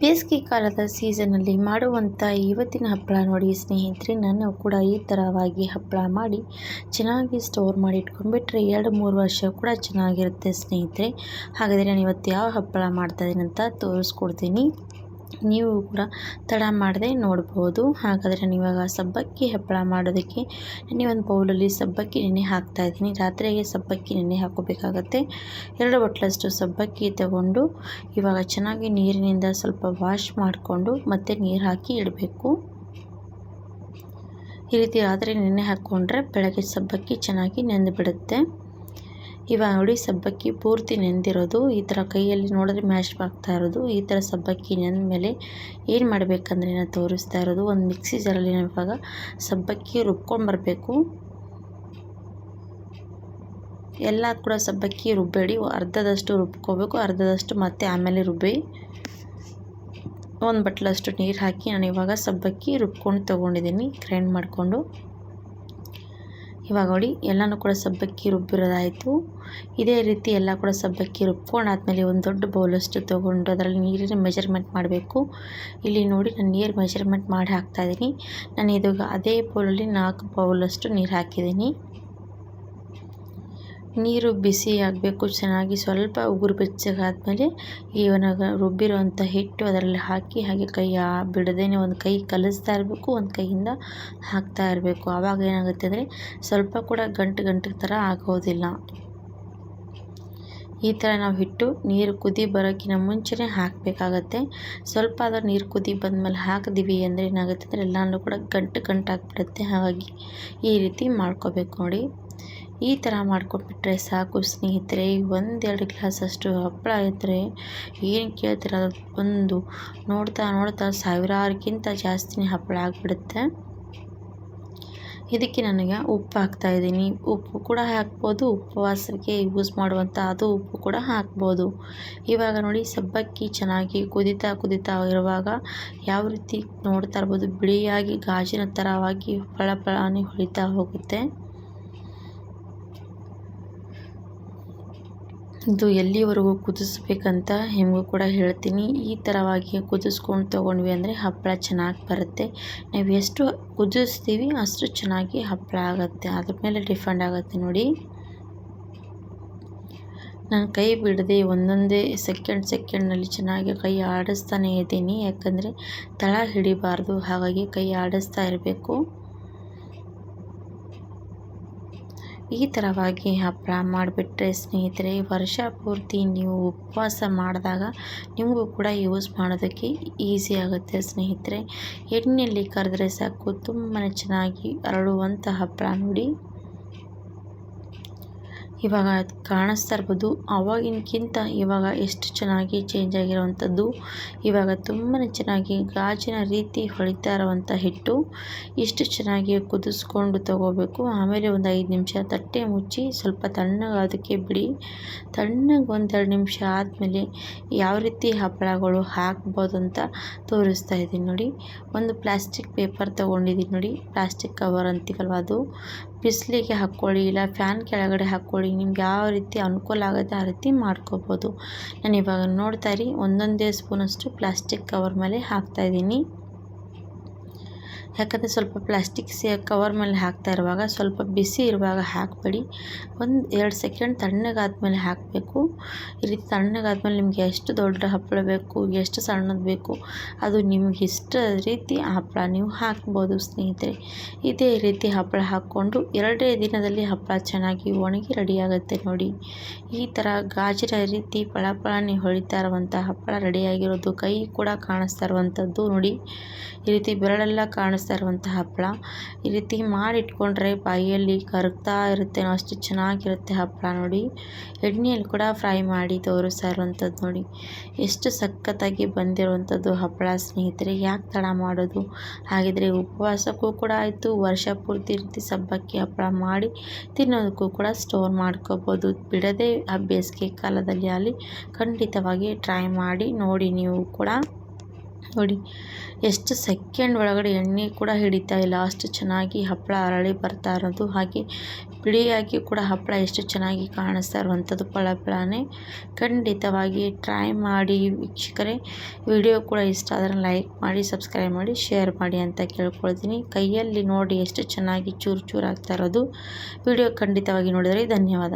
ಬೇಸಿಗೆ ಕಾಲದ ಸೀಸನಲ್ಲಿ ಮಾಡುವಂಥ ಇವತ್ತಿನ ಹಪ್ಪಳ ನೋಡಿ ಸ್ನೇಹಿತರೆ, ನಾನು ಕೂಡ ಈ ಥರವಾಗಿ ಹಪ್ಪಳ ಮಾಡಿ ಚೆನ್ನಾಗಿ ಸ್ಟೋರ್ ಮಾಡಿ ಇಟ್ಕೊಂಡ್ಬಿಟ್ರೆ ಎರಡು, ಮೂರು ವರ್ಷ ಕೂಡ ಚೆನ್ನಾಗಿರುತ್ತೆ ಸ್ನೇಹಿತರೆ. ಹಾಗಾದರೆ ನಾನು ಇವತ್ತು ಯಾವ ಹಪ್ಪಳ ಮಾಡ್ತಾಯಿದ್ದೀನಿ ಅಂತ ತೋರಿಸ್ಕೊಡ್ತೀನಿ. ನೀವು ಕೂಡ ತಡ ಮಾಡದೆ ನೋಡ್ಬೋದು. ಹಾಗಾದರೆ ನಾನು ಇವಾಗ ಸಬ್ಬಕ್ಕಿ ಹಪ್ಪಳ ಮಾಡೋದಕ್ಕೆ ಒಂದು ಬೌಲಲ್ಲಿ ಸಬ್ಬಕ್ಕಿ ನೆನೆ ಹಾಕ್ತಾಯಿದ್ದೀನಿ ರಾತ್ರಿಗೆ ಸಬ್ಬಕ್ಕಿ ನೆನೆ ಹಾಕೋಬೇಕಾಗತ್ತೆ ಎರಡು ಬಟ್ಲಷ್ಟು ಸಬ್ಬಕ್ಕಿ ತಗೊಂಡು ಇವಾಗ ಚೆನ್ನಾಗಿ ನೀರಿನಿಂದ ಸ್ವಲ್ಪ ವಾಶ್ ಮಾಡಿಕೊಂಡು ಮತ್ತೆ ನೀರು ಹಾಕಿ ಇಡಬೇಕು. ಈ ರೀತಿ ರಾತ್ರಿ ನೆನೆ ಹಾಕ್ಕೊಂಡ್ರೆ ಬೆಳಗ್ಗೆ ಸಬ್ಬಕ್ಕಿ ಚೆನ್ನಾಗಿ ನೆಂದು ಬಿಡುತ್ತೆ ಇವಾಗ ನೋಡಿ ಸಬ್ಬಕ್ಕಿ ಪೂರ್ತಿ ನೆಂದಿರೋದು. ಈ ಥರ ಕೈಯಲ್ಲಿ ನೋಡಿದ್ರೆ ಮ್ಯಾಶ್ ಆಗ್ತಾ ಇರೋದು. ಈ ಥರ ಸಬ್ಬಕ್ಕಿ ನೆಂದ ಮೇಲೆ ಏನು ಮಾಡಬೇಕಂದ್ರೆ ನಾನು ತೋರಿಸ್ತಾ ಇರೋದು. ಒಂದು ಮಿಕ್ಸಿ ಜಾರಲ್ಲಿ ಇವಾಗ ಸಬ್ಬಕ್ಕಿ ರುಬ್ಕೊಂಡು ಬರಬೇಕು. ಎಲ್ಲ ಕೂಡ ಸಬ್ಬಕ್ಕಿ ರುಬ್ಬೇಡಿ. ಅರ್ಧದಷ್ಟು ರುಬ್ಕೋಬೇಕು. ಅರ್ಧದಷ್ಟು ಮತ್ತೆ ಆಮೇಲೆ ರುಬ್ಬಿ. ಒಂದು ಬಟ್ಲಷ್ಟು ನೀರು ಹಾಕಿ ನಾನು ಇವಾಗ ಸಬ್ಬಕ್ಕಿ ರುಬ್ಕೊಂಡು ತೊಗೊಂಡಿದ್ದೀನಿ ಗ್ರೈಂಡ್ ಮಾಡಿಕೊಂಡು. ಇವಾಗ ನೋಡಿ, ಎಲ್ಲನೂ ಕೂಡ ಸಬ್ಬಕ್ಕಿ ರುಬ್ಬಿರೋದಾಯಿತು. ಇದೇ ರೀತಿ ಎಲ್ಲ ಕೂಡ ಸಬ್ಬಕ್ಕಿ ರುಬ್ಕೊಂಡಾದ್ಮೇಲೆ ಒಂದು ದೊಡ್ಡ ಬೌಲಷ್ಟು ತೊಗೊಂಡು ಅದರಲ್ಲಿ ನೀರಿನ ಮೆಜರ್ಮೆಂಟ್ ಮಾಡಬೇಕು. ಇಲ್ಲಿ ನೋಡಿ, ನಾನು ನೀರು ಮೆಜರ್ಮೆಂಟ್ ಮಾಡಿ ಹಾಕ್ತಾಯಿದ್ದೀನಿ ನಾನು ಇದು ಅದೇ ಬೌಲಲ್ಲಿ ನಾಲ್ಕು ಬೌಲಷ್ಟು ನೀರು ಹಾಕಿದ್ದೀನಿ. ನೀರು ಬಿಸಿ ಆಗಬೇಕು, ಚೆನ್ನಾಗಿ ಸ್ವಲ್ಪ ಉಗುರು ಬೆಚ್ಚಗಾದ್ಮೇಲೆ ಇವನಾಗ ರುಬ್ಬಿರೋವಂಥ ಹಿಟ್ಟು ಅದರಲ್ಲಿ ಹಾಕಿ ಹಾಗೆ ಕೈ ಬಿಡದೇನೆ ಒಂದು ಕೈ ಕಲಿಸ್ತಾ ಇರಬೇಕು, ಒಂದು ಕೈಯಿಂದ ಹಾಕ್ತಾ ಇರಬೇಕು. ಆವಾಗ ಏನಾಗುತ್ತೆ ಅಂದರೆ ಸ್ವಲ್ಪ ಕೂಡ ಗಂಟು ಗಂಟು ಥರ ಆಗೋದಿಲ್ಲ. ಈ ಥರ ನಾವು ಹಿಟ್ಟು ನೀರು ಕುದಿ ಬರೋಕ್ಕಿಂತ ಮುಂಚೆನೇ ಹಾಕಬೇಕಾಗತ್ತೆ. ಸ್ವಲ್ಪ ಅದರ ನೀರು ಕುದಿ ಬಂದಮೇಲೆ ಹಾಕಿದೀವಿ ಅಂದರೆ ಏನಾಗುತ್ತೆ ಅಂದರೆ ಎಲ್ಲನೂ ಕೂಡ ಗಂಟು ಗಂಟು ಹಾಗಾಗಿ ಈ ರೀತಿ ಮಾಡ್ಕೋಬೇಕು ನೋಡಿ. ಈ ಥರ ಮಾಡ್ಕೊಟ್ಬಿಟ್ರೆ ಸಾಕು ಸ್ನೇಹಿತರೆ, ಒಂದೆರಡು ಗ್ಲಾಸಷ್ಟು ಹಪ್ಪಳ ಇದ್ದರೆ ಏನು ಕೇಳ್ತೀರ? ಒಂದು ನೋಡ್ತಾ ನೋಡ್ತಾ ಸಾವಿರಾರಕ್ಕಿಂತ ಜಾಸ್ತಿನೇ ಹಪ್ಪಳ ಆಗಿಬಿಡುತ್ತೆ. ಇದಕ್ಕೆ ನನಗೆ ಉಪ್ಪು ಹಾಕ್ತಾಯಿದ್ದೀನಿ ಉಪ್ಪು ಕೂಡ ಹಾಕ್ಬೋದು, ಉಪವಾಸಕ್ಕೆ ಯೂಸ್ ಮಾಡುವಂಥ ಅದು ಉಪ್ಪು ಕೂಡ ಹಾಕ್ಬೋದು. ಇವಾಗ ನೋಡಿ, ಸಬ್ಬಕ್ಕಿ ಚೆನ್ನಾಗಿ ಕುದಿತಾ ಕುದಿತಾ ಇರುವಾಗ ಯಾವ ರೀತಿ ನೋಡ್ತಾ ಇರ್ಬೋದು, ಬಿಳಿಯಾಗಿ, ಗಾಜಿನ ಥರವಾಗಿ ಫಳ ಫಳನೆ ಹೊಳಿತಾ ಹೋಗುತ್ತೆ. ಇದು ಎಲ್ಲಿವರೆಗೂ ಕುದಿಸ್ಬೇಕಂತ ನಿಮಗೂ ಕೂಡ ಹೇಳ್ತೀನಿ. ಈ ಥರವಾಗಿ ಕುದಿಸ್ಕೊಂಡು ತೊಗೊಂಡ್ವಿ ಅಂದರೆ ಹಪ್ಪಳ ಚೆನ್ನಾಗಿ ಬರುತ್ತೆ. ನಾವು ಎಷ್ಟು ಕುದಿಸ್ತೀವಿ ಅಷ್ಟು ಚೆನ್ನಾಗಿ ಹಪ್ಪಳ ಆಗುತ್ತೆ. ಅದ್ರ ಮೇಲೆ ಡಿಫೆಂಡ್ ಆಗುತ್ತೆ ನೋಡಿ. ನಾನು ಕೈ ಬಿಡದೆ ಒಂದೊಂದೇ ಸೆಕೆಂಡ್ ಸೆಕೆಂಡ್ನಲ್ಲಿ ಚೆನ್ನಾಗಿ ಕೈ ಆಡಿಸ್ತಾನೇ ಇದ್ದೀನಿ. ಯಾಕಂದರೆ ತಳ ಹಿಡಿಬಾರ್ದು. ಹಾಗಾಗಿ ಕೈ ಆಡಿಸ್ತಾ ಇರಬೇಕು. ಈ ಥರವಾಗಿ ಹಪ್ಪಳ ಮಾಡಿಬಿಟ್ರೆ ಸ್ನೇಹಿತರೆ ವರ್ಷ ಪೂರ್ತಿ ನೀವು ಉಪವಾಸ ಮಾಡಿದಾಗ ನಿಮಗೂ ಕೂಡ ಯೂಸ್ ಮಾಡೋದಕ್ಕೆ ಈಸಿ ಆಗುತ್ತೆ ಸ್ನೇಹಿತರೆ. ಎಣ್ಣೆಯಲ್ಲಿ ಕರೆದ್ರೆ ಸಾಕು ತುಂಬಾ ಚೆನ್ನಾಗಿ ಅರಳುವಂಥ ಹಪ್ಪಳ ನೋಡಿ. ಇವಾಗ ಕಾಣಿಸ್ತಾ ಇರ್ಬೋದು ಆವಾಗಿನಕ್ಕಿಂತ ಇವಾಗ ಎಷ್ಟು ಚೆನ್ನಾಗಿ ಚೇಂಜ್ ಆಗಿರುವಂಥದ್ದು. ಇವಾಗ ತುಂಬಾ ಚೆನ್ನಾಗಿ ಗಾಜಿನ ರೀತಿ ಹೊಳಿತಾ ಇರುವಂಥ ಹಿಟ್ಟು. ಇಷ್ಟು ಚೆನ್ನಾಗಿ ಕುದಿಸ್ಕೊಂಡು ತಗೋಬೇಕು. ಆಮೇಲೆ ಒಂದು ಐದು ನಿಮಿಷ ತಟ್ಟೆ ಮುಚ್ಚಿ ಸ್ವಲ್ಪ ತಣ್ಣಗಾದಕ್ಕೆ ಬಿಡಿ. ತಣ್ಣಗೆ ಒಂದೆರಡು ನಿಮಿಷ ಆದಮೇಲೆ ಯಾವ ರೀತಿ ಹಪ್ಪಳಗಳು ಹಾಕ್ಬೋದು ಅಂತ ತೋರಿಸ್ತಾ ಇದ್ದೀನಿ ನೋಡಿ. ಒಂದು ಪ್ಲಾಸ್ಟಿಕ್ ಪೇಪರ್ ತೊಗೊಂಡಿದ್ದೀನಿ ನೋಡಿ. ಪ್ಲಾಸ್ಟಿಕ್ ಕವರ್ ಅಂತೀವಲ್ವ ಅದು? ಬಿಸಿಲಿಗೆ ಹಾಕ್ಕೊಳ್ಳಿ, ಇಲ್ಲ ಫ್ಯಾನ್ ಕೆಳಗಡೆ ಹಾಕ್ಕೊಳ್ಳಿ, ನಿಮ್ಗೆ ಯಾವ ರೀತಿ ಅನುಕೂಲ ಆಗುತ್ತೆ ಆ ರೀತಿ ಮಾಡ್ಕೋಬೋದು. ನಾನು ಇವಾಗ ನೋಡ್ತಾ ಇರಿ, ಒಂದೊಂದೇ ಸ್ಪೂನಷ್ಟು ಪ್ಲಾಸ್ಟಿಕ್ ಕವರ್ ಮೇಲೆ ಹಾಕ್ತಾಯಿದ್ದೀನಿ ಯಾಕಂದರೆ ಸ್ವಲ್ಪ ಪ್ಲಾಸ್ಟಿಕ್ ಕವರ್ ಮೇಲೆ ಹಾಕ್ತಾ ಇರುವಾಗ ಸ್ವಲ್ಪ ಬಿಸಿ ಇರುವಾಗ ಹಾಕಬೇಡಿ. ಒಂದು ಎರಡು ಸೆಕೆಂಡ್ ತಣ್ಣಗಾದ್ಮೇಲೆ ಹಾಕಬೇಕು. ಈ ರೀತಿ ತಣ್ಣಗಾದ್ಮೇಲೆ ನಿಮಗೆ ಎಷ್ಟು ದೊಡ್ಡ ಹಪ್ಪಳ ಬೇಕು, ಎಷ್ಟು ಸಣ್ಣದು ಬೇಕು, ಅದು ನಿಮ್ಗೆ ಇಷ್ಟ ರೀತಿ ಹಪ್ಪಳ ನೀವು ಹಾಕ್ಬೋದು ಸ್ನೇಹಿತರೆ. ಇದೇ ರೀತಿ ಹಪ್ಪಳ ಹಾಕ್ಕೊಂಡು ಎರಡೇ ದಿನದಲ್ಲಿ ಹಪ್ಪಳ ಚೆನ್ನಾಗಿ ಒಣಗಿ ರೆಡಿಯಾಗುತ್ತೆ ನೋಡಿ. ಈ ಥರ ಗಾಜಿನ ರೀತಿ ಪಳಪಳನೆ ಹೊಳಿತಾ ಇರುವಂಥ ಹಪ್ಪಳ ರೆಡಿಯಾಗಿರೋದು ಕೈ ಕೂಡ ಕಾಣಿಸ್ತಾ ಇರುವಂಥದ್ದು ನೋಡಿ. ಈ ರೀತಿ ಬೆರಳೆಲ್ಲ ಇರುವಂಥ ಹಪ್ಪಳ. ಈ ರೀತಿ ಮಾಡಿಟ್ಕೊಂಡ್ರೆ ಬಾಯಿಯಲ್ಲಿ ಕರಗ್ತಾ ಇರುತ್ತೆ ಅಷ್ಟು ಚೆನ್ನಾಗಿರುತ್ತೆ ಹಪ್ಪಳ ನೋಡಿ. ಎಣ್ಣೆಯಲ್ಲಿ ಕೂಡ ಫ್ರೈ ಮಾಡಿ ತೋರಿಸ್ತಾ ಇರುವಂಥದ್ದು ನೋಡಿ. ಎಷ್ಟು ಸಖತ್ತಾಗಿ ಬಂದಿರುವಂಥದ್ದು ಹಪ್ಪಳ ಸ್ನೇಹಿತರೆ, ಯಾಕೆ ತಡ ಮಾಡೋದು? ಹಾಗಿದ್ರೆ ಉಪವಾಸಕ್ಕೂ ಕೂಡ ಆಯಿತು, ವರ್ಷ ಪೂರ್ತಿ ರೀತಿ ಸಬ್ಬಕ್ಕಿ ಹಪ್ಪಳ ಮಾಡಿ ತಿನ್ನೋದಕ್ಕೂ ಕೂಡ ಸ್ಟೋರ್ ಮಾಡ್ಕೋಬೋದು. ಬಿಡದೆ ಆ ಬೇಸಿಗೆ ಕಾಲದಲ್ಲಿ ಅಲ್ಲಿ ಖಂಡಿತವಾಗಿ ಟ್ರೈ ಮಾಡಿ ನೋಡಿ ನೀವು ಕೂಡ. ನೋಡಿ, ಎಷ್ಟು ಸೆಕೆಂಡ್ ಒಳಗಡೆ ಎಣ್ಣೆ ಕೂಡ ಹಿಡಿತಾ ಇಲ್ಲ ಅಷ್ಟು ಚೆನ್ನಾಗಿ ಹಪ್ಪಳ ಅರಳಿ ಬರ್ತಾ ಇರೋದು. ಹಾಗೆ ಬಿಳಿಯಾಗಿ ಕೂಡ ಹಪ್ಪಳ ಎಷ್ಟು ಚೆನ್ನಾಗಿ ಕಾಣಿಸ್ತಾ ಇರುವಂಥದ್ದು ಪಳಪಳನೇ. ಖಂಡಿತವಾಗಿ ಟ್ರೈ ಮಾಡಿ ವೀಕ್ಷಕರೇ. ವಿಡಿಯೋ ಕೂಡ ಇಷ್ಟ ಆದರೆ ಲೈಕ್ ಮಾಡಿ ಸಬ್ಸ್ಕ್ರೈಬ್ ಮಾಡಿ ಶೇರ್ ಮಾಡಿ ಅಂತ ಕೇಳ್ಕೊಳ್ತೀನಿ. ಕೈಯಲ್ಲಿ ನೋಡಿ ಎಷ್ಟು ಚೆನ್ನಾಗಿ ಚೂರು ಚೂರು ಆಗ್ತಾ ಇರೋದು. ವಿಡಿಯೋ ಖಂಡಿತವಾಗಿ ನೋಡಿದರೆ ಧನ್ಯವಾದ.